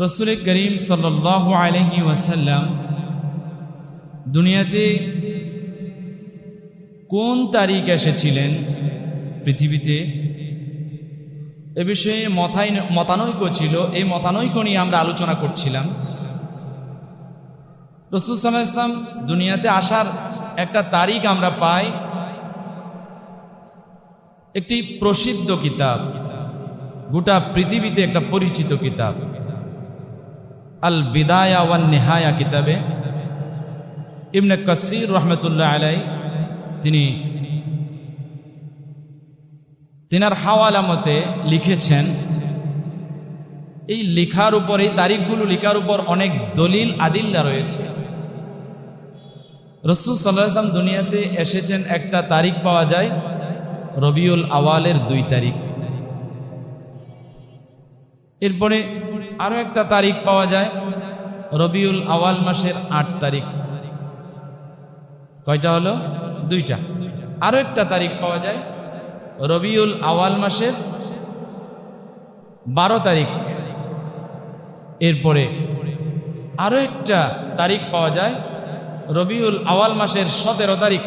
রসুল করিম সাল আলহি ওয়াসাল্লাম দুনিয়াতে কোন তারিখ এসেছিলেন পৃথিবীতে? এ বিষয়ে মতাই মতানৈক্য ছিল, এই মতানৈক্য নিয়ে আমরা আলোচনা করছিলাম। রসুল সাল্লাহ ইসলাম দুনিয়াতে আসার একটা তারিখ আমরা পাই, একটি প্রসিদ্ধ কিতাব, গোটা পৃথিবীতে একটা পরিচিত কিতাব। আল বিদায়া ওয়ান নেহায়া কিতাবে ইবনে কাসির রহমতুল্লাহ আলাই তিনি তিনার হাওয়ালা মতে লিখেছেন, এই লেখার উপর, এই তারিখগুলো লেখার উপর অনেক দলিল আদিল্লা রয়েছে। রসুল সাল্লাম দুনিয়াতে এসেছেন, একটা তারিখ পাওয়া যায়, রবিউল আওয়ালের দুই তারিখ। এরপরে আরও একটা তারিখ পাওয়া যায়। রবিউল আওয়াল মাসের আট তারিখ। কয়টা হলো? দুইটা। আরও একটা তারিখ পাওয়া যায়। রবিউল আওয়াল মাসের বারো তারিখ। এরপরে আরও একটা তারিখ পাওয়া যায়। রবিউল আওয়াল মাসের সতেরো তারিখ।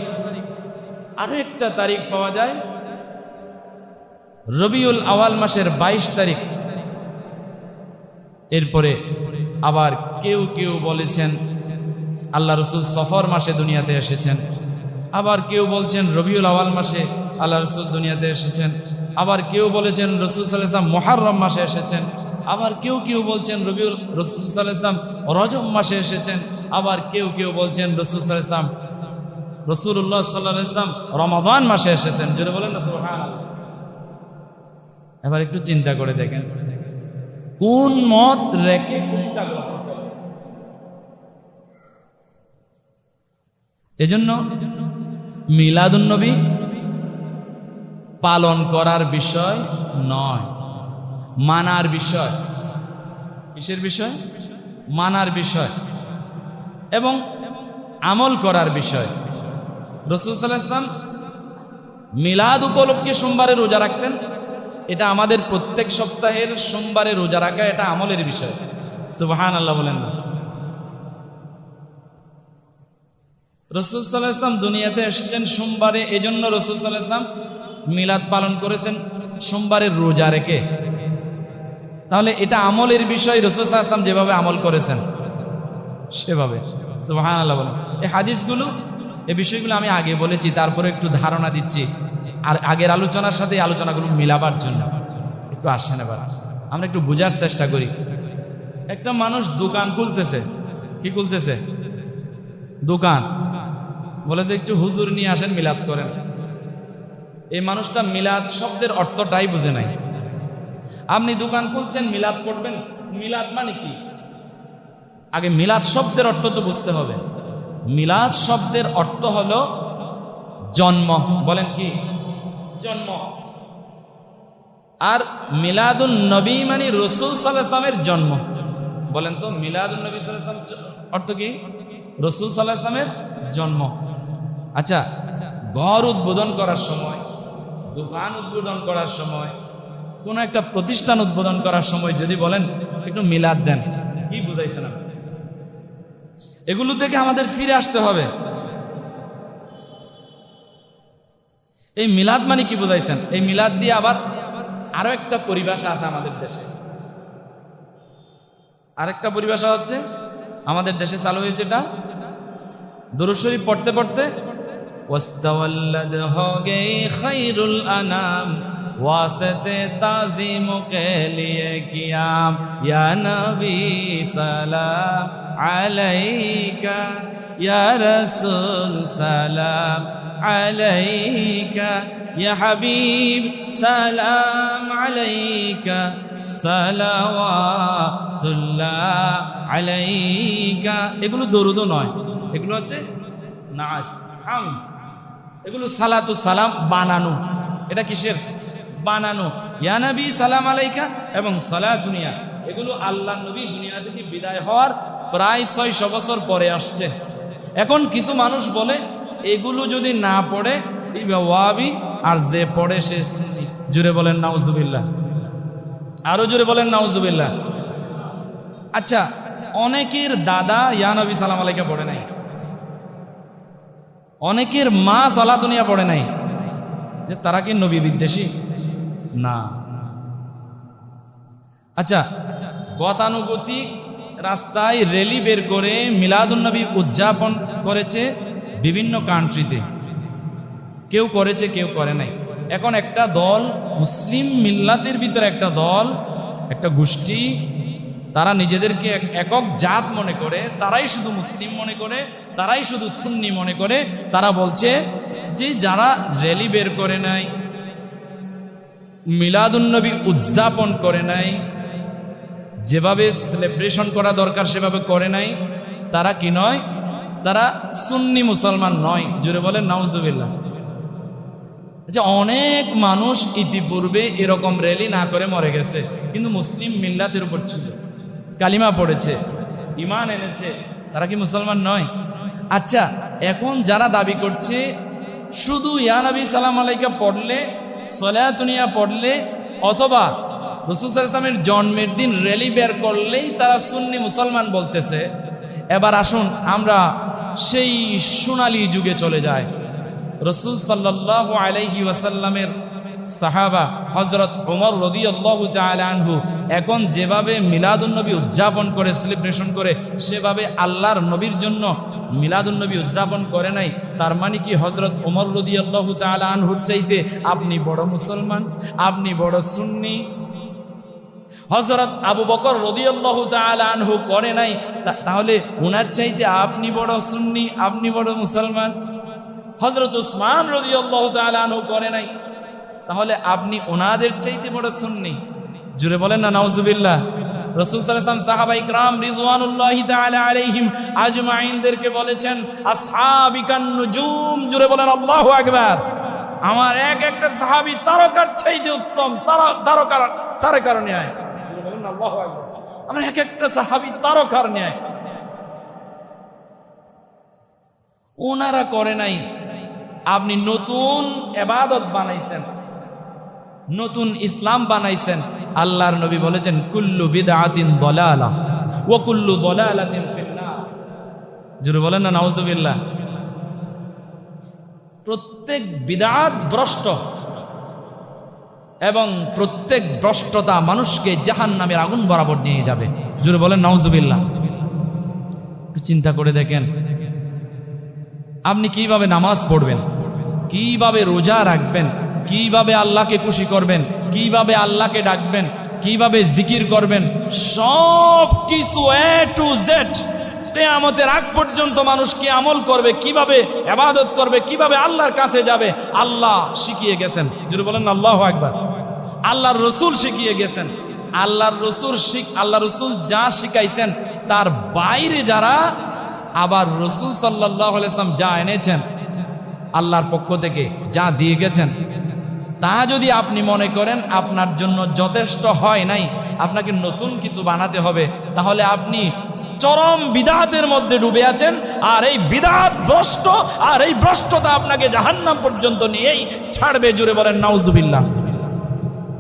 আরও একটা তারিখ পাওয়া যায়। রবিউল আওয়াল মাসের বাইশ তারিখ। এরপরে আবার কেউ কেউ বলেছেন, আল্লাহ রসুল সফর মাসে দুনিয়াতে এসেছেন। আবার কেউ বলছেন, রবিউল আওয়াল মাসে আল্লাহ রসুল দুনিয়াতে এসেছেন। আবার কেউ বলেছেন, রসুল সাল্লাম মোহারম মাসে এসেছেন। আবার কেউ কেউ বলছেন, রবিউল, রসুল সাল্লাম রজম মাসে এসেছেন। আবার কেউ কেউ বলছেন, রসুল সাল্লাম রসুল্লাহ সাল্লাম রমাদান মাসে এসেছেন। যদি বলেন। এবার একটু চিন্তা করে দেখেন। কোন মত রেখে? এজন্য মিলাদুন্নবী পালন করার বিষয় নয়, মানার বিষয়। কিসের বিষয়? মানার বিষয়। এবং আমল করার বিষয়। রসুল মিলাদ উপলক্ষে সোমবারে রোজা রাখতেন। এটা আমাদের প্রত্যেক সপ্তাহের সোমবারে রোজা রাখা এটা আমলের বিষয়। সুবাহান আল্লাহ বলেন না। রসুল সাল্লাহাম দুনিয়াতে এসছেন সোমবারে এই জন্য রসুল সাল্লাহাম মিলাদ পালন করেছেন সোমবারের রোজা রেখে। তাহলে এটা আমলের বিষয়, রসুল সাল্লাহাম যেভাবে আমল করেছেন। সেভাবে। সুবাহান আল্লাহ বলেন। এই হাদিসগুলো এই বিষয়গুলো আমি আগে বলেছি, তারপরে একটু ধারণা দিচ্ছি। আর আগের আলোচনার সাথে আলোচনাগুলো মিলাবার জন্য। একটু আসেন এবার। আমরা একটু বোঝার চেষ্টা করি। একটা মানুষ দোকান খুলতেছে। কি খুলতেছে? দোকান। বলে যে একটু হুজুর নিয়ে আসেন, মিলাদ করেন। এই মানুষটা মিলাদ শব্দের অর্থটাই বুঝে নাই। আপনি দোকান খুলছেন, মিলাদ করবেন। মিলাদ মানে কি? আগে মিলাদ শব্দের অর্থ তো বুঝতে হবে। মিলাদ শব্দের অর্থ হল জন্ম। বলেন কি? জন্ম। আর মিলাদুন নবী মানে রসুল সাল্লামের জন্ম। বলেন তো, মিলাদুন নবী সাল্লাম অর্থ কি? রসুল সাল্লামের জন্ম। আচ্ছা ঘর উদ্বোধন করার সময়, দোকান উদ্বোধন করার সময়, কোন একটা প্রতিষ্ঠান উদ্বোধন করার সময় যদি বলেন, একটু মিলাদ দেন? এগুলো থেকে আমাদের ফিরে আসতে হবে। এই মিলাদ মানে কি বুঝাইছেন? এই মিলাদ দিয়ে আবার আরও একটা পরিভাষা আছে আমাদের দেশে। আরেকটা পরিভাষা হচ্ছে, আমাদের দেশে চালু হয়েছে এটা। দরুদ পড়তে পড়তে আনাম, ওয়াসতে তাজিম কে লিয়ে কিয়াম, ইয়া নবী সালাম। আলাইকা, ইয়া রাসূল, সালাম আলাইকা, ইয়া হাবিব, সালাম আলাইকা, সালাওয়াতুল্লাহ আলাইকা। এগুলো দরুদও নয়, এগুলো হচ্ছে নাচ হামদ এগুলো সালাতু সালাম, বানানো। এটা কিসের? বানানো। ইয়া নবী, সালাম আলাইকা এবং সালাত দুনিয়া। এগুলো আল্লাহ নবী দুনিয়া থেকে বিদায় হওয়ার প্রায় ছয়শো বছর পরে আসছে। এখন কিছু মানুষ বলে, এগুলো যদি না পড়ে ওয়াবি, আর যে পড়ে সে জুড়ে বলেন, নাউজুবিল্লাহ। আরও জোরে বলেন, নাউজুবিল্লাহ। আচ্ছা অনেকের দাদা ইয়া নবী সালাম আলাইকা পড়ে নাই। অনেকের মা সালা দুনিয়া পড়ে নাই। যে তারা কি নবী বিদ্বেষী? না। আচ্ছা গতানুগতিক রাস্তায় র্যালি বের করে মিলাদুন্নবী উদযাপন করেছে বিভিন্ন কান্ট্রিতে কেউ করেছে, কেউ করে নাই। এখন একটা দল, মুসলিম মিল্লাতের ভিতরে একটা দল, একটা গোষ্ঠী, তারা নিজেদেরকে এক- একক জাত মনে করে, তারাই শুধু মুসলিম মনে করে, তারাই শুধু সুন্নি মনে করে, তারা বলছে যে যারা র্যালি বের করে নাই মিলাদুন্নবী উদযাপন করে নাই যেভাবে সেলিব্রেশন করা দরকার, সেভাবে করে নাই। তারা কি নয়? তারা সুন্নি মুসলমান নয়। জুড়ে বলেন, নাউজুবিল্লাহ। যে অনেক মানুষ ইতিপূর্বে এরকম র্যালি না করে মরে গেছে। কিন্তু মুসলিম মিল্লাতের উপর ছিল। কালিমা পড়েছে ইমান এনেছে। তারা কি মুসলমান নয়? আচ্ছা এখন যারা দাবি করছে, শুধু ইয়া নবী সালাম আলাইকা পড়লে সলায়াতুনিয়া পড়লে, অথবা রসুল ইসলামের জন্মের দিন র্যালি বের করলেই তারা সুন্নি মুসলমান বলতেছে, এবার আসুন, আমরা সেই সোনালী যুগে চলে যায় রসুল সাল্লাহ আলাইহি ওয়াসাল্লামের সাহাবা হজরত ওমর রদি আল্লাহ আনহু এখন যেভাবে মিলাদুন্নবী উদযাপন করে সেলিব্রেশন করে, সেভাবে আল্লাহর নবীর জন্য মিলাদুন্নবী উদযাপন করে নাই। তার মানে কি হজরত ওমর রদি আল্লাহ আনহুর চাইতে আপনি বড় মুসলমান? আপনি বড় সুন্নি? হজরত আবু বকর রদিয়াল্লাহু আনহু করে নাই তাহলে উনার চাইতে আপনি বড় সুন্নি, আপনি বড় মুসলমান? হজরত উসমান রদিয়াল্লাহু আনহু করে নাই, তাহলে আপনি ওনাদের চাইতে বড় সুন্নি? জুড়ে বলেন না, নাউজুবিল্লাহ। রসুল সাল্লাম সাহাবা ইকরাম রিজওয়ানুল্লাহি তাআলা আলাইহিম আজমাইনদেরকে বলেছেন, আসহাবিকান নুজুম জুড়ে বলেন, আল্লাহু আকবার। আমার এক একটা সাহাবী তারকার চাইতে উত্তম, তারা তারকার বলেন না আকবার এক একটা সাহাবী তারকার ন্যায়। ওনারা করে নাই, আপনি নতুন এবাদত বানাইছেন, নতুন ইসলাম বানাইছেন। আল্লাহর নবী বলেছেন, কুল্লু বিদআতিন দলালা ওয়া কুল্লু দলালাতিন জোরে বলেন না, নাউজুবিল্লাহ। প্রত্যেক বিদআত ভ্রষ্ট। এবং প্রত্যেক ভ্রষ্টতা মানুষকে জাহান্নামের আগুন বরাবর নিয়ে যাবে। জোরে বলেন, নাউজুবিল্লাহ। চিন্তা করে দেখেন। আপনি কীভাবে নামাজ পড়বেন? কীভাবে রোজা রাখবেন? কীভাবে আল্লাহকে খুশি করবেন? কীভাবে আল্লাহকে ডাকবেন? কীভাবে জিকির করবেন? সব কিছু এ টু জেড আমাদের আগ পর্যন্ত মানুষ কি আমল করবে, কীভাবে এবাদত করবে, কীভাবে আল্লাহর কাছে যাবে? আল্লাহ শিখিয়ে গেছেন। যদি বলেন আল্লাহ একবার আল্লাহর রসুল শিখিয়ে গেছেন। আল্লাহর রসুল শিখ আল্লাহ রসুল যা শিখাইছেন, তার বাইরে যারা আবার রসুল সাল্লাহ ইসলাম যা এনেছেন, আল্লাহর পক্ষ থেকে যা দিয়ে গেছেন তা যদি আপনি মনে করেন আপনার জন্য যথেষ্ট হয় নাই, আপনাকে নতুন কিছু বানাতে হবে, তাহলে আপনি চরম বিদাতের মধ্যে ডুবে আছেন, আর এই বিদাত ভ্রষ্ট, আর এই ভ্রষ্টতা আপনাকে জাহান্নাম পর্যন্ত নিয়েই ছাড়বে জুড়ে বলেন, নাউজুবিল্লাহ।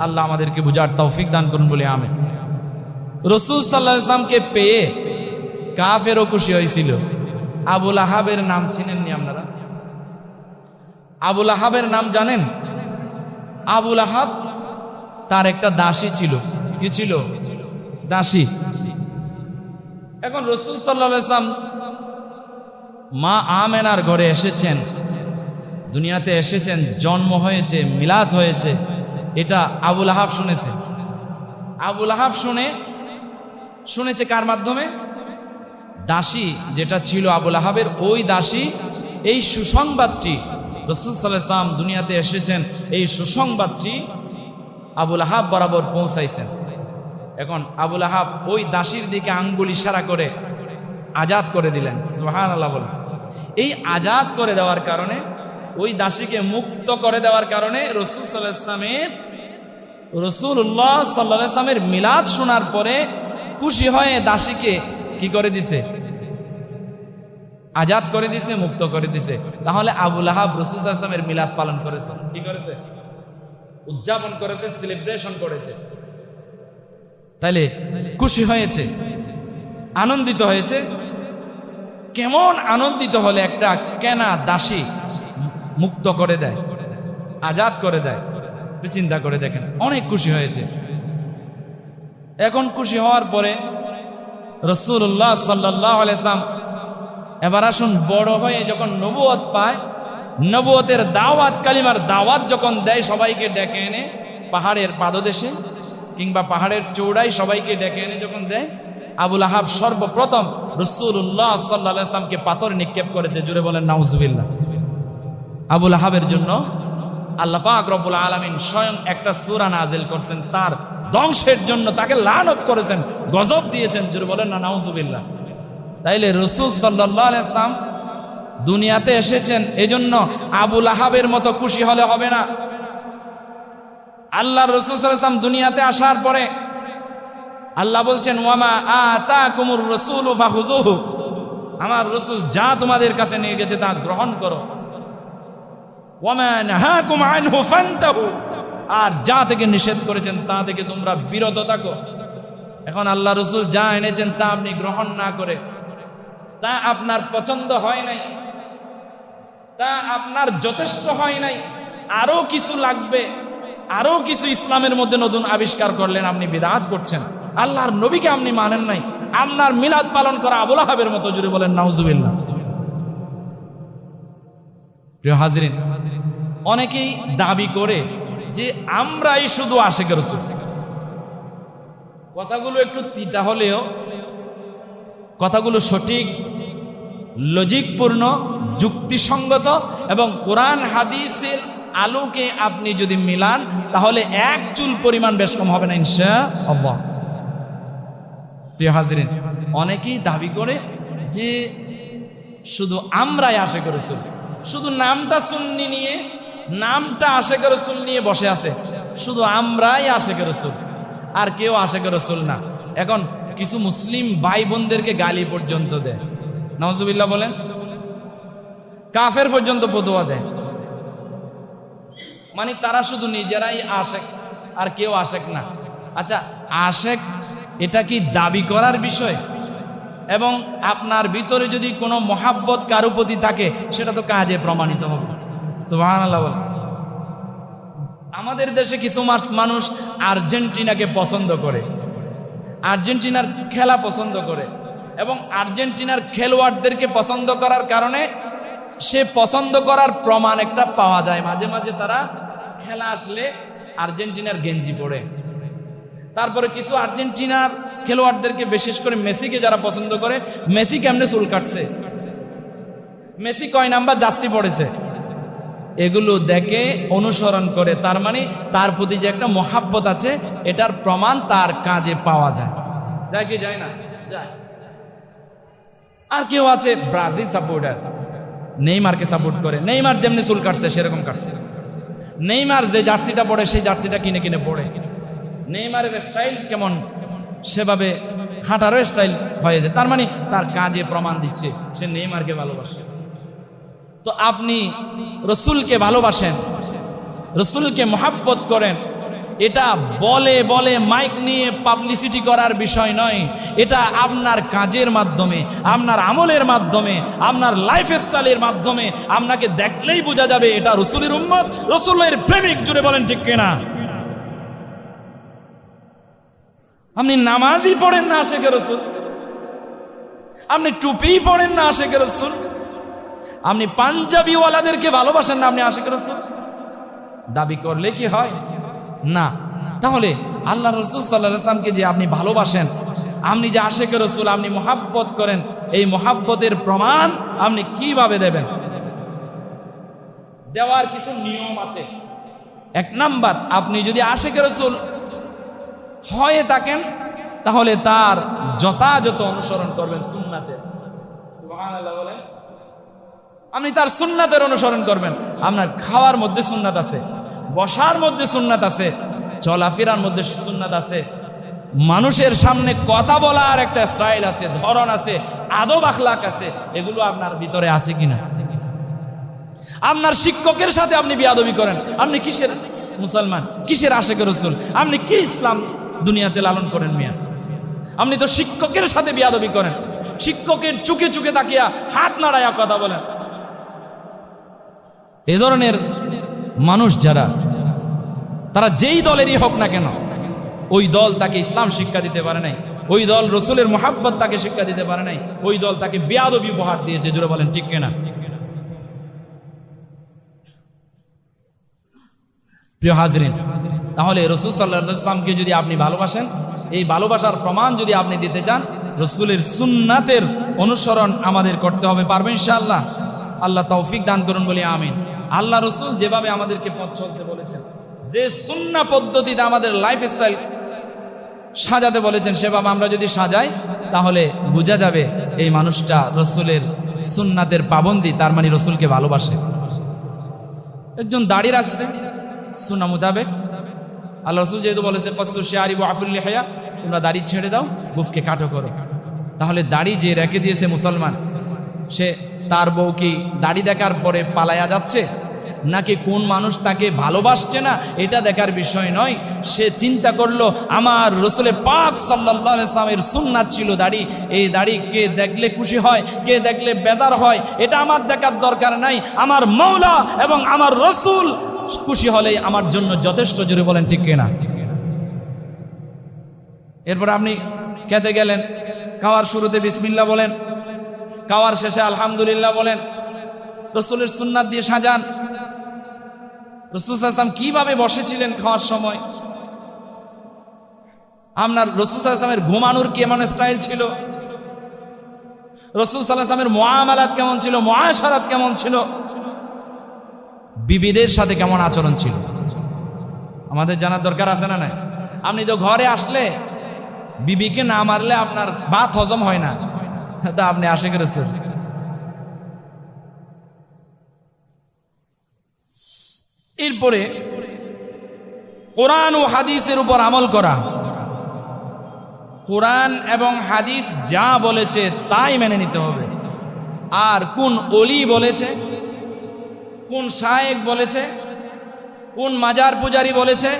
আল্লাহ আমাদেরকে বুঝার তৌফিক দান করুন বলে আমি রসুল সাল্লাহ ইসলামকে পেয়ে কাফেরও খুশি হয়েছিল। আবুল আহাবের নাম চিনেননি আপনারা? আবুল আহাবের নাম জানেন? আবুল আহাব, তার একটা দাসী ছিল। কি ছিল? দাসী। এখন রসুল সাল্লাম মা আমেনার ঘরে এসেছেন। দুনিয়াতে এসেছেন, জন্ম হয়েছে, মিলাদ হয়েছে। এটা আবুল আহাব শুনেছে। আবুল আহাব শুনে, শুনেছে কার মাধ্যমে? দাসী যেটা ছিল আবুল আহাবের, ওই দাসী এই সুসংবাদটি রসুল সাল্লাম দুনিয়াতে এসেছেন, এই সুসংবাদটি আবুল আহাব বরাবর পৌঁছাইছেন। এখন আবুল আহাব ওই দাসীর দিকে আঙ্গুল ইশারা করে আজাদ করে দিলেন। সুহান আল্লাহ বলেন। এই আজাদ করে দেওয়ার কারণে, ওই দাসীকে মুক্ত করে দেওয়ার কারণে রসুল সাল্লাহ ইসলামের রসুল্লাহ সাল্লাহ মিলাদ শোনার পরে খুশি হয়ে দাসীকে কি করে দিছে? আজাদ করে দিছে, মুক্ত করে দিছে। তাহলে আবুল আহাব রসুল আসলামের মিলাদ পালন করেছে। কি করেছে? উদযাপন করেছে সেলিব্রেশন করেছে। তাইলে খুশি হয়েছে, আনন্দিত হয়েছে। কেমন আনন্দিত হলে একটা কেনা দাসী মুক্ত করে দেয়, আজাদ করে দেয় চিন্তা করে দেখেন, অনেক খুশি হয়েছে। এখন খুশি হওয়ার পরে রসুল্লাহ সাল্লাহ আলাইসলাম এবার আসুন, বড় হয়ে যখন নবুয়ত পায়, নবুয়তের দাওয়াত, কালিমার দাওয়াত যখন দেয়, সবাইকে ডেকে এনে পাহাড়ের পাদদেশে কিংবা পাহাড়ের চৌড়াই সবাইকে ডেকে এনে যখন দেয়, আবুল আহাব সর্বপ্রথম রসুল্লাহ সাল্লাহ আসলামকে পাথর নিক্ষেপ করেছে। জুড়ে বলেন, নাউজুবিল্লাহ। আবুল আহাবের জন্য আল্লাহ পাক রব্বুল আলমিন স্বয়ং একটা সুরা নাজিল করছেন। তার ধ্বংসের জন্য তাকে লানত করেছেন, গজব দিয়েছেন। জুড়ে বলেন না, নাউজুবিল্লাহ। তাইলে রসুল সাল্লাহ ইসলাম দুনিয়াতে এসেছেন, এজন্য আবুল আহাবের মতো খুশি হলে হবে না। আল্লাহ রসুল সাল্লাম দুনিয়াতে আসার পরে আল্লাহ বলছেন, ওয়ামা আতা কুমুর রসুল আমার রসুল যা তোমাদের কাছে নিয়ে গেছে তা গ্রহণ করো। আর যা থেকে নিষেধ করেছেন তা থেকে তোমরা বিরত থাকো। এখন আল্লাহ রসুল যা এনেছেন তা আপনি গ্রহণ না করে তা আপনার পছন্দ হয় নাই। তা আপনার যথেষ্ট হয় নাই। আরও কিছু লাগবে। আরও কিছু ইসলামের মধ্যে নতুন আবিষ্কার করলেন আপনি বিদাত করছেন। আল্লাহর নবীকে আপনি মানেন নাই। আপনার মিলাদ পালন করা আবুল হাবের মতো জুড়ে বলেন, নাউজুবিল্লাহ। প্রিয় হাজরিন, অনেকেই দাবি করে যে আমরাই শুধু আশেকের কথাগুলো একটু তিতা হলেও কথাগুলো সঠিক, লজিকপূর্ণ, যুক্তিসঙ্গত এবং কোরআন হাদিসের আলোকে আপনি যদি মিলান, তাহলে এক চুল পরিমাণ বেশ কম হবে না ইনশা প্রিয় অনেকেই দাবি করে যে শুধু আমরাই আশে করে করেছি শুধু নামটা সুন্নি নিয়ে, নামটা আশে করে চুল নিয়ে বসে আছে, শুধু আমরাই আশেখ রসুল, আর কেউ আশে করে রসুল না। এখন কিছু মুসলিম ভাই বোনদেরকে গালি পর্যন্ত দেয়। নওয়াজুবিল্লাহ বলেন। কাফের পর্যন্ত পদুয়া দেয়। মানে তারা শুধু নিজেরাই আশেক, আর কেউ আশেক না। আচ্ছা আশেক, এটা কি দাবি করার বিষয়? এবং আপনার ভিতরে যদি কোনো মহাব্বত কারও প্রতি থাকে, সেটা তো কাজে প্রমাণিত হবে। আমাদের দেশে কিছু মানুষ আর্জেন্টিনাকে পছন্দ করে। আর্জেন্টিনার খেলা পছন্দ করে এবং আর্জেন্টিনার খেলোয়াড়দেরকে পছন্দ করার কারণে সে পছন্দ করার প্রমাণ একটা পাওয়া যায়। মাঝে মাঝে তারা খেলা আসলে আর্জেন্টিনার গেঞ্জি পড়ে তারপরে কিছু আর্জেন্টিনার খেলোয়াড়দেরকে বিশেষ করে মেসিকে যারা পছন্দ করে, মেসি কেমনে চুল কাটছে? মেসি কয় নাম্বার জার্সি পড়েছে এগুলো দেখে অনুসরণ করে। তার মানে তার প্রতি যে একটা মহাব্বত আছে, এটার প্রমাণ তার কাজে পাওয়া যায়। যায় কি, যায় না? আর কেউ আছে? Brazil supporter. নেইমারকে সাপোর্ট করে। নেইমার যেমনি চুল কাটছে, সেরকম কাটছে। নেইমার যে জার্সিটা পড়ে সেই জার্সিটা কিনে কিনে পড়ে নেইমারের স্টাইল কেমন? সেভাবে হাঁটারও স্টাইল হয়ে যায়। তার মানে তার কাজে প্রমাণ দিচ্ছে। সে নেইমারকে ভালোবাসে। তো আপনি রসুলকে ভালোবাসেন, রসুলকে মহাব্বত করেন। এটা বলে বলে মাইক নিয়ে পাবলিসিটি করার বিষয় নয়। এটা আপনার কাজের মাধ্যমে, আপনার আমলের মাধ্যমে, আপনার লাইফ স্টাইলের মাধ্যমে আপনাকে দেখলেই বোঝা যাবে এটা রসুলের উম্মত, রসুলের প্রেমিক জুড়ে বলেন ঠিক কিনা? আপনি নামাজই পড়েন না আশেখের রসুল। আপনি টুপি পড়েন না আশেখের রসুল। আপনি পাঞ্জাবিওয়ালাদেরকে ভালোবাসেন না, আপনি আশেখ রসুল? দাবি করলে কি হয়? না। তাহলে আল্লাহ রসুল সাল্লাহামকে যে আপনি ভালোবাসেন, আপনি যে আশেখ রসুল, আপনি মোহাব্বত করেন, এই মোহাব্বতের প্রমাণ আপনি কীভাবে দেবেন? দেওয়ার কিছু নিয়ম আছে। এক নাম্বার, আপনি যদি আশেখ রসুল হয়ে থাকেন, তাহলে তার যথাযথ অনুসরণ করবেন সুন্নাতে। বলেন আপনি তার সুন্নাতের অনুসরণ করবেন। আপনার খাওয়ার মধ্যে সুন্নাত আছে, বসার মধ্যে সুন্নাত আছে, চলাফেরার মধ্যে সুন্নাত আছে। মানুষের সামনে কথা বলার একটা স্টাইল আছে, ধরন আছে, আদব আখলাক আছে, এগুলো আপনার ভিতরে আছে কিনা? আপনার শিক্ষকের সাথে আপনি বিয়াদবি করেন, আপনি কিসের মুসলমান? কিসের আশেখ রসুল? আপনি কি ইসলাম দুনিয়াতে লালন করেন মিয়া? আপনি তো শিক্ষকের সাথে বিয়াদবি করেন, শিক্ষকের চুকে চুকে তাকিয়া হাত নাড়াইয়া কথা বলেন। এ ধরনের মানুষ যারা, তারা যেই দলেরই হোক না কেন, ওই দল তাকে ইসলাম শিক্ষা দিতে পারে নাই, ওই দল রসুলের মোহাব্বত তাকে শিক্ষা দিতে পারে নাই, ওই দল তাকে বেয়াদবি উপহার দিয়েছে, জোরে বলেন, ঠিক কেনা? প্রিয় হাজরিন, তাহলে রসুল সাল্লাহামকে যদি আপনি ভালোবাসেন, এই ভালোবাসার প্রমাণ যদি আপনি দিতে চান, রসুলের সুন্নাতের অনুসরণ আমাদের করতে হবে, পারবেন ইনশাআল্লাহ? আল্লাহ তৌফিক দান করুন বলি, আমিন। আল্লাহ রসুল যেভাবে আমাদেরকে পথ চলতে বলেছেন, যে সুন্না পদ্ধতিতে আমাদের লাইফ স্টাইল সাজাতে বলেছেন, সেভাবে আমরা যদি সাজাই, তাহলে বোঝা যাবে এই মানুষটা রসুলের সুন্নাতের পাবন্দি, তার মানে রসুলকে ভালোবাসে। একজন দাড়ি রাখছে, সুন্না মোতাবেক। আল্লাহ রসুল যেহেতু বলেছে কস্তু শেয়ারি আফুল্লি হায়া তোমরা দাড়ি ছেড়ে দাও, গুফকে কাটো করো। তাহলে দাড়ি যে রেখে দিয়েছে মুসলমান, সে তার বউ কি দাড়ি দেখার পরে পালায়া যাচ্ছে? নাকি কোন মানুষ তাকে ভালোবাসছে না? এটা দেখার বিষয় নয়। সে চিন্তা করল, আমার রসুলে পাক সাল্লাহ ইসলামের সুন্নাত ছিল দাড়ি। এই দাড়ি কে দেখলে খুশি হয়, কে দেখলে বেজার হয়, এটা আমার দেখার দরকার নাই। আমার মৌলা এবং আমার রসুল খুশি হলেই আমার জন্য যথেষ্ট। জুড়ে বলেন, ঠিক কিনা? এরপর আপনি খেতে গেলেন, খাওয়ার শুরুতে বিসমিল্লা বলেন খাওয়ার শেষে আলহামদুলিল্লাহ বলেন, রসুলের সুন্নাত দিয়ে সাজান। রসুল আসলাম কীভাবে বসেছিলেন খাওয়ার সময়? আপনার রসুল আসলামের ঘুমানোর কেমন স্টাইল ছিল? রসুল সাল্লাহামের মহামালাত কেমন ছিল? মহাসারাত কেমন ছিল? বিবিদের সাথে কেমন আচরণ ছিল? আমাদের জানার দরকার আছে না নাই? আপনি তো ঘরে আসলে বিবিকে না মারলে আপনার বাত হজম হয় না। তা আপনি আসে করেছেন। এরপরে কোরআন ও হাদিসের উপর আমল করা। কোরআন এবং হাদিস যা বলেছে তাই মেনে নিতে হবে। আর কোন অলি বলেছে, কোন শায়েক বলেছে, কোন মাজার পূজারি বলেছে,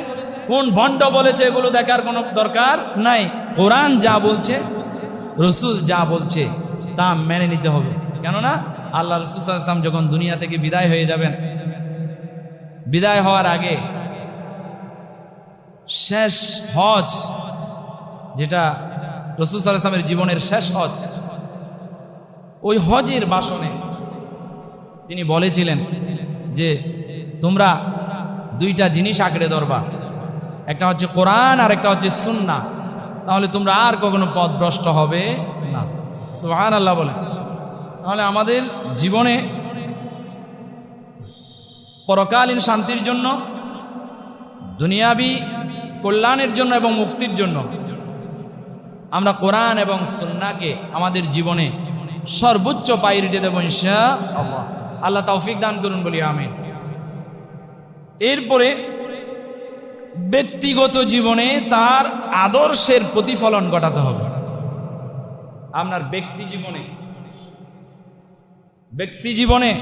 কোন ভণ্ড বলেছে, এগুলো দেখার কোনো দরকার নাই। কোরআন যা বলছে রসুল যা বলছে তা মেনে নিতে হবে। কেননা আল্লাহ রসুল যখন দুনিয়া থেকে বিদায় হয়ে যাবেন, বিদায় হওয়ার আগে শেষ হজ, যেটা রসুল সাল্লামের জীবনের শেষ হজ, ওই হজের বাসনে তিনি বলেছিলেন যে, তোমরা দুইটা জিনিস আঁকড়ে ধরবা। একটা হচ্ছে কোরআন আর একটা হচ্ছে সুন্না তাহলে তোমরা আর কখনো পথ ভ্রষ্ট হবে না। সুহান আল্লাহ বলে। তাহলে আমাদের জীবনে পরকালীন শান্তির জন্য, দুনিয়াবি কল্যাণের জন্য এবং মুক্তির জন্য আমরা কোরআন এবং সুন্নাকে আমাদের জীবনে সর্বোচ্চ পাইরিটে দেব আল্লাহ আল্লাহ তৌফিক দান করুন বলি, আমিন। এরপরে ব্যক্তিগত জীবনে তার আদর্শের প্রতিফলন ঘটাতে হবে। আপনার ব্যক্তি জীবনে। ব্যক্তি জীবনে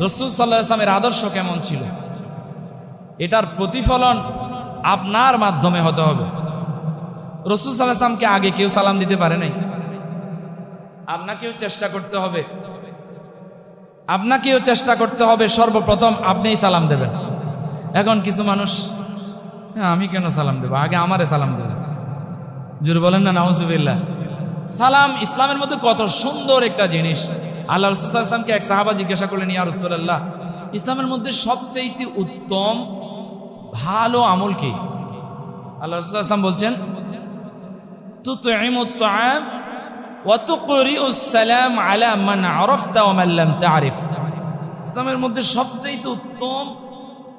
রসুল সাল্লাহ আদর্শ কেমন ছিল? এটার প্রতিফলন আপনার মাধ্যমে হতে হবে। রসুল সাল্লাহ আগে কেউ সালাম দিতে পারে নাই। আপনাকেও চেষ্টা করতে হবে। আপনাকেও চেষ্টা করতে হবে সর্বপ্রথম আপনিই সালাম দেবেন। এখন কিছু মানুষ "হ্যাঁ, আমি কেন সালাম দেবো? আগে আমারে সালাম দেবে জোর বলেন না, নাউজুবিল্লাহ। সালাম ইসলামের মধ্যে কত সুন্দর একটা জিনিস। আল্লাহ রসুলামকে এক সাহাবা জিজ্ঞাসা করলেন, ইয়া রসুল্লাহ ইসলামের মধ্যে সবচেয়ে উত্তম, ভালো আমল কি? আল্লাহ রসুলাম বলছেন তা'রিফ। ইসলামের মধ্যে সবচেয়ে উত্তম,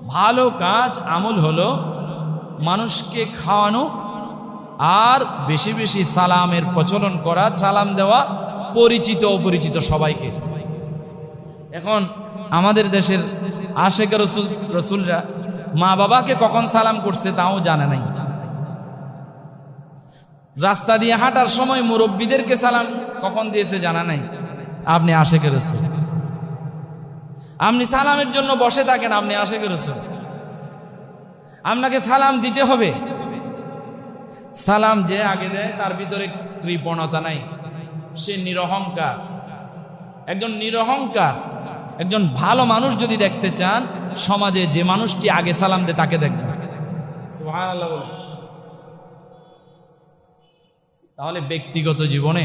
ভালো কাজ, আমল হলো মানুষকে খাওয়ানো আর বেশি বেশি সালামের প্রচলন করা, সালাম দেওয়া পরিচিত অপরিচিত সবাইকে। এখন আমাদের দেশের আশেখ রসুল, রসুলরা মা বাবাকে কখন সালাম করছে তাও জানে নাই। রাস্তা দিয়ে হাঁটার সময় মুরব্বীদেরকে সালাম কখন দিয়েছে জানা নাই। আপনি আশেখ রসুল। আপনি সালামের জন্য বসে থাকেন, আপনি আশেখ রসুল। আপনাকে সালাম দিতে হবে। সালাম যে আগে দেয়, তার ভিতরে কৃপণতা নাই। সে নিরহংকার। একজন নিরহংকার, একজন ভালো মানুষ যদি দেখতে চান, সমাজে যে মানুষটি আগে সালাম দেয়, তাকে দেখবেন। তাহলে ব্যক্তিগত জীবনে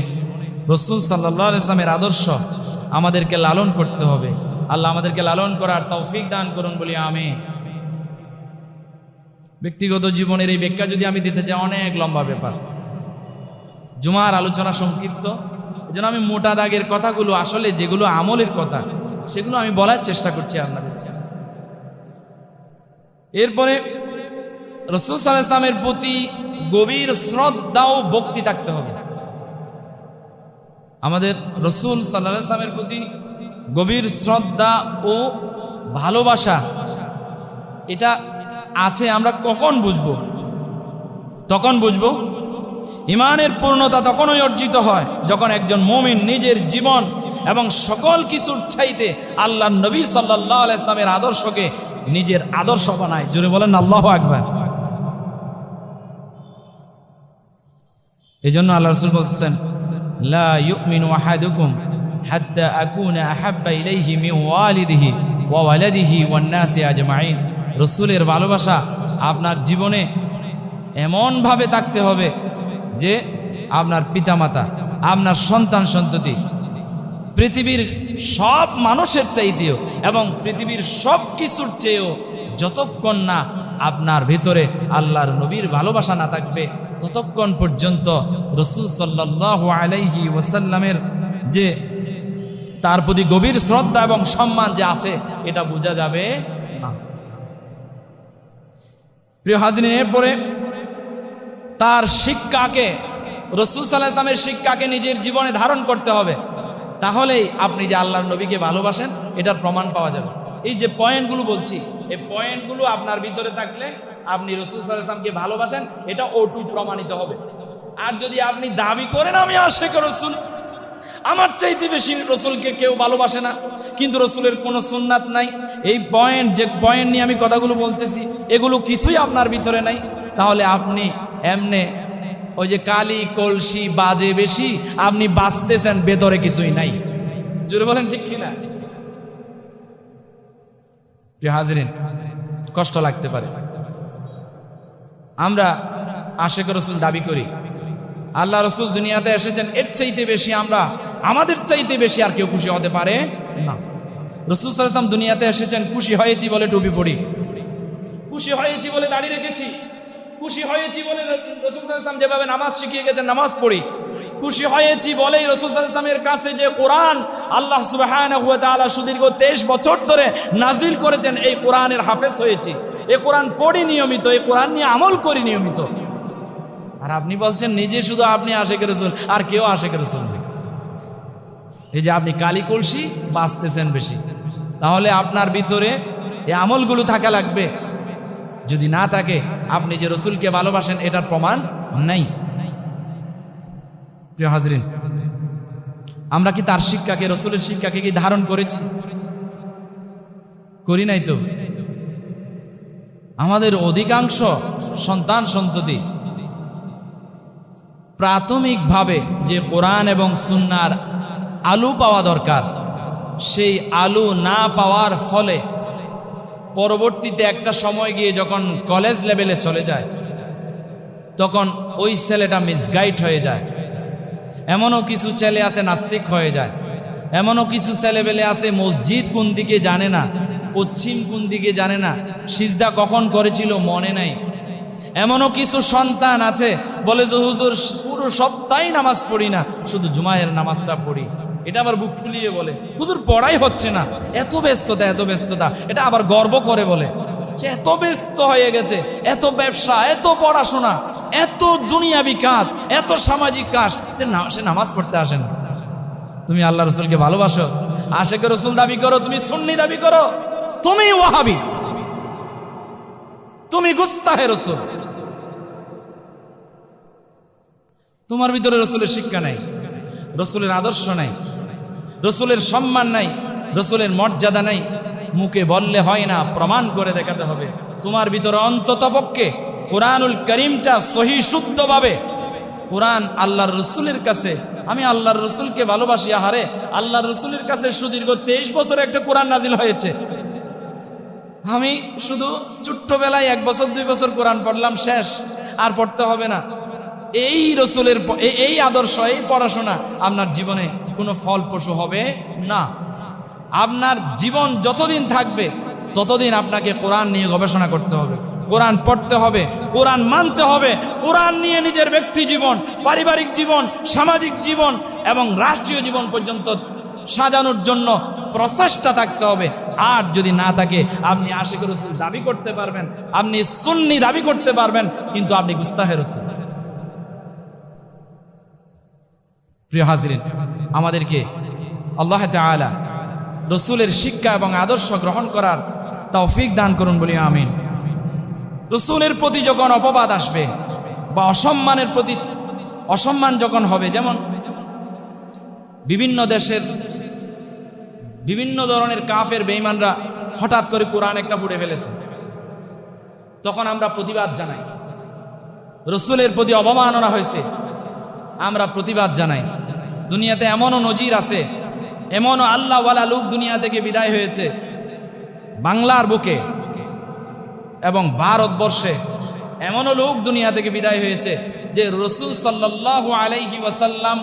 রসুল সাল্লাহ ইসলামের আদর্শ আমাদেরকে লালন করতে হবে। আল্লাহ আমাদেরকে লালন করার তৌফিক দান করুন বলি আমি ব্যক্তিগত জীবনের এই ব্যাখ্যা যদি আমি দিতে চাই, অনেক লম্বা ব্যাপার। জুমার আলোচনা সংক্ষিপ্ত। যেন আমি মোটা দাগের কথাগুলো, আসলে যেগুলো আমলের কথা, সেগুলো আমি বলার চেষ্টা করছি আপনাদের। এরপরে রসুল ইসলামের প্রতি গভীর শ্রদ্ধা ও ভক্তি থাকতে হবে। আমাদের রসুল সাল্লাহ ইসলামের প্রতি গভীর শ্রদ্ধা ও ভালোবাসা, এটা আছে, আমরা কখন বুঝব? তখন বুঝব? ইমানের পূর্ণতা তখনই অর্জিত হয় যখন একজন মমিন নিজের জীবন এবং সকল কিছুর চাইতে আল্লাহ নবী সাল্লাহ ইসলামের আদর্শকে নিজের আদর্শ বানায়। জুড়ে বলেন আল্লাহ আকবার। এই জন্য আল্লাহ রসুল বলছেন হাত্তা আকুনা আহাব্বা ইলাইহি মিন ওয়ালিদিহি ওয়া ওয়ালাদিহি ওয়ান নাসি আজমাইন। রসুলের ভালোবাসা আপনার জীবনে এমনভাবে থাকতে হবে যে আপনার পিতামাতা, আপনার সন্তান সন্ততি, পৃথিবীর সব মানুষের চাইতেও এবং পৃথিবীর সব কিছুর চেয়েও যতক্ষণ না আপনার ভিতরে আল্লাহর নবীর ভালোবাসা না থাকবে, ততক্ষণ পর্যন্ত রসুল সাল্লাহ আলাইহি ওসাল্লামের যে তার প্রতি গভীর শ্রদ্ধা এবং সম্মান যে আছে, এটা বোঝা যাবে প্রিয় হাজরিন, এরপরে তার শিক্ষাকে, রসুল সাল্লাহ ইসলামের শিক্ষাকে নিজের জীবনে ধারণ করতে হবে। তাহলেই আপনি যে আল্লাহর নবীকে ভালোবাসেন, এটার প্রমাণ পাওয়া যাবে। এই যে পয়েন্টগুলো বলছি, এই পয়েন্টগুলো আপনার ভিতরে থাকলে আপনি রসুল সাল্লাহ ইসলামকে ভালোবাসেন, এটা ওটু প্রমাণিত হবে। আর যদি আপনি দাবি করেন, আমি আশেখ রসুল আমার চাইতে বেশি রসুলকে কেউ ভালোবাসে না। কিন্তু রসুলের কোনো সুন্নাত নাই। এই পয়েন্ট যে পয়েন্ট নিয়ে আমি কথাগুলো বলতেছি, এগুলো কিছুই আপনার ভিতরে নাই। তাহলে আপনি এমনে ওই যে কালি, কলসি বাজে বেশি, আপনি বাঁচতেছেন, ভেতরে কিছুই নাই। জোরে বলেন, ঠিক কিনা? হাজরিন, কষ্ট লাগতে পারে। আমরা আশেখ রসুল দাবি করি আল্লাহ রসুল দুনিয়াতে এসেছেন, এর চাইতে বেশি আমরা, আমাদের চাইতে বেশি আর কেউ খুশি হতে পারে না। রসুল সাল্লাম দুনিয়াতে এসেছেন, খুশি হয়েছি বলে টুপি পড়ি খুশি হয়েছি বলে দাড়ি রেখেছি। খুশি হয়েছি বলে রসুল সাল্লাম যেভাবে নামাজ শিখিয়ে গেছেন, নামাজ পড়ি। খুশি হয়েছি বলেই রসুল সাল্লামের কাছে যে কোরআন আল্লাহ সুবাহ সুদীর্ঘ তেইশ বছর ধরে নাজিল করেছেন, এই কোরআনের হাফেজ হয়েছি। এই কোরআন পড়ি নিয়মিত, এই কোরআন নিয়ে আমল করি নিয়মিত। আর আপনি বলছেন, নিজে শুধু আপনি আশেখ রসুল, আর কেউ আশেখ রসুল এই যে আপনি কালী কলসি, বাঁচতেছেন বেশি। তাহলে আপনার ভিতরে এই আমলগুলো থাকা লাগবে। যদি না থাকে, আপনি যে রসুলকে ভালোবাসেন, এটার প্রমাণ নাই। হাজরিন, আমরা কি তার শিক্ষাকে, রসুলের শিক্ষাকে কি ধারণ করেছি? করি নাই তো? আমাদের অধিকাংশ সন্তান সন্ততি প্রাথমিকভাবে যে কোরআন এবং সুন্নার আলু পাওয়া দরকার, সেই আলু না পাওয়ার ফলে পরবর্তীতে একটা সময় গিয়ে যখন কলেজ লেভেলে চলে যায়, তখন ওই ছেলেটা মিসগাইড হয়ে যায়। এমনও কিছু ছেলে আছে নাস্তিক হয়ে যায়। এমনও কিছু ছেলেবেলে আছে মসজিদ কোন দিকে জানে না, পশ্চিম কোন দিকে জানে না, সিজদা কখন করেছিল মনে নাই। এমনও কিছু সন্তান আছে, বলে যে হুজুর পুরো সপ্তাহে নামাজ পড়ি না, শুধু জুমায়ের নামাজটা পড়ি। এটা আবার বুক ফুলিয়ে বলে, হুজুর, পড়াই হচ্ছে না। এত ব্যস্ততা এত ব্যস্ততা। এটা আবার গর্ব করে বলে। সে এত ব্যস্ত হয়ে গেছে, এত ব্যবসা, এত পড়াশোনা, এত দুনিয়াবি কাজ, এত সামাজিক কাজ। সে নামাজ পড়তে আসে না। তুমি আল্লাহ রসুলকে ভালোবাসো? আশেকে রসুল দাবি করো, তুমি সুন্নি দাবি করো? তুমি ওয়াহাবি। তুমি গুস্তাহে রসুল। তোমার ভিতরে রসুলের শিক্ষা নাই, রসুলের আদর্শ নাই, রসুলের সম্মান নাই, রসুলের মর্যাদা নাই। মুখে বললে হয় না, প্রমাণ করে দেখাতে হবে। তোমার ভিতরে অন্তত পক্ষে কোরআনুল করিমটা সহি শুদ্ধভাবে। কোরআন আল্লাহর রসুলের কাছে, আমি আল্লাহর রসুলকে ভালোবাসি, আহারে, আল্লাহর রসুলের কাছে সুদীর্ঘ তেইশ বছর একটা কোরআন নাজিল হয়েছে। আমি শুধু ছোট্টবেলায় এক বছর, দুই বছর কোরআন পড়লাম, শেষ, আর পড়তে হবে না। এই রসুলের এই আদর্শ, এই পড়াশোনা আপনার জীবনে কোনো ফল পশু হবে না। আপনার জীবন যতদিন থাকবে, ততদিন আপনাকে কোরআন নিয়ে গবেষণা করতে হবে। কোরআন পড়তে হবে, কোরআন মানতে হবে, কোরআন নিয়ে নিজের ব্যক্তি জীবন, পারিবারিক জীবন, সামাজিক জীবন এবং রাষ্ট্রীয় জীবন পর্যন্ত সাজানোর জন্য প্রচেষ্টা থাকতে হবে। আর যদি না থাকে, আপনি আশেখ রসুল দাবি করতে পারবেন, আপনি সুন্নি দাবি করতে পারবেন, কিন্তু আপনি গুস্তাহে রসুল। প্রিয় হাজরিন, আমাদেরকে আল্লাহ তাআলা রসুলের শিক্ষা এবং আদর্শ গ্রহণ করার তৌফিক দান করুন বলি আমিন। রসুলের প্রতি যখন অপবাদ আসবে বা অসম্মানের প্রতি অসম্মান যখন হবে, যেমন বিভিন্ন দেশের বিভিন্ন ধরনের কাফের বেঈমানরা হঠাৎ করে কোরআন একটা ফুটে ফেলেছে, তখন আমরা প্রতিবাদ জানাই। রসুলের প্রতি অবমাননা হয়েছে আমরা প্রতিবাদ জানাই। দুনিয়াতে এমনও নজির আছে, এমনও আল্লাহওয়ালা লোক দুনিয়া থেকে বিদায় হয়েছে। বাংলার বুকে এবং ভারতবর্ষে এমনও লোক দুনিয়া থেকে বিদায় হয়েছে যে রসুল সাল্লাহ আলাইহি ওয়াসাল্লাম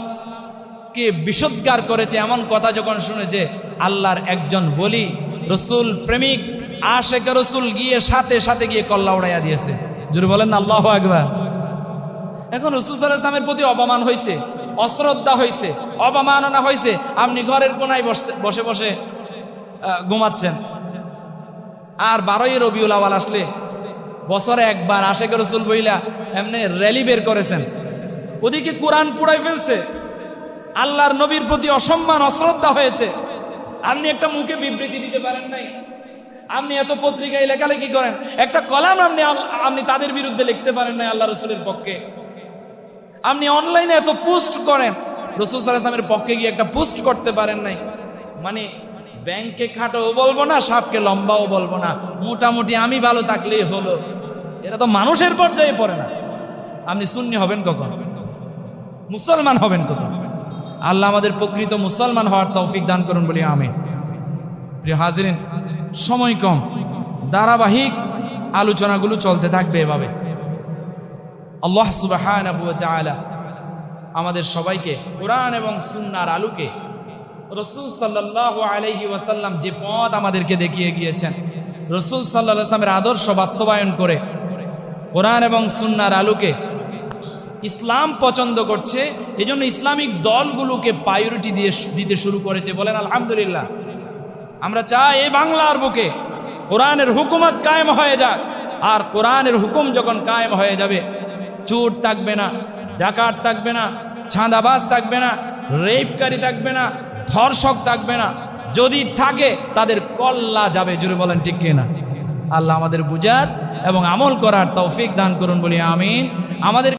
কে বিষোদ্গার করেছে এমন কথা যখন শুনেছে, আল্লাহর একজন বলি রসুল প্রেমিক, আশেখ রসুল গিয়ে সাথে সাথে গিয়ে কল্লা উড়াইয়া দিয়েছে। জুড়ে বলেন আল্লাহ একবার এখন রসুল সাল্লাহামের প্রতি অপমান হয়েছে অশ্রদ্ধা হয়েছে অপমাননা হয়েছে আপনি ঘরের কোনায় বসে বসে ঘুমাচ্ছেন। আর বারোই রবিউল আওয়াল আসলে বছরে একবার আশেখ রসুল বইলা এমনি র্যালি বের করেছেন। ওদিকে কোরআন পুড়াই ফেলছে। আল্লাহর নবীর প্রতি অসম্মান, অশ্রদ্ধা হয়েছে। আপনি একটা মুখে বিবৃতি দিতে পারেন নাই? আপনি এত পত্রিকায় লেখালেখি করেন। একটা কলাম আপনি আপনি তাদের বিরুদ্ধে লিখতে পারেন নাই আল্লাহ রসুলের পক্ষে। আপনি অনলাইনে এত পোস্ট করেন, রসুল সালামের পক্ষে গিয়ে একটা পোস্ট করতে পারেন নাই। মানে ব্যাংকে খাটোও বলব না, সাপকে লম্বাও বলব না। মোটামুটি আমি ভালো থাকলেই হলো। এটা তো মানুষের পর্যায়ে পড়ে না। আপনি শূন্য হবেন কখন? মুসলমান হবেন কখন? আল্লাহ আমাদের প্রকৃত মুসলমান হওয়ার তৌফিক দান করুন বলি আমি প্রিয় হাজিরিন, সময় কম। ধারাবাহিক আলোচনাগুলো চলতে থাকবে এভাবে। আল্লাহ তাআলা আমাদের সবাইকে কোরআন এবং সুন্নাহর আলোকে রসুল সাল্লাল্লাহু আলাইহি ওয়াসাল্লাম যে পথ আমাদেরকে দেখিয়ে গিয়েছেন, রসুল সাল্লাল্লাহু আলাইহি ওয়াসাল্লামের আদর্শ বাস্তবায়ন করে কোরআন এবং সুন্নাহর আলোকে ইসলাম পছন্দ করছে এই জন্য ইসলামিক দলগুলোকে প্রায়োরিটি দিয়ে দিতে শুরু করেছে। বলেন, আলহামদুলিল্লাহ, আমরা চাই এই বাংলার বুকে কোরআনের হুকুমত কায়েম হয়ে যাক। আর কোরআনের হুকুম যখন কায়েম হয়ে যাবে চোর থাকবে না, ডাকাত থাকবে না, ছাঁদাবাজ থাকবে না, রেপকারী থাকবে না, ধর্ষক থাকবে না। যদি থাকে, তাদের কল্লা যাবে জুড়ে বলেন ঠিক না আল্লাহ আমাদের বুঝার এবং আমল করার তৌফিক দান করুন, বলি আমিন। আমাদের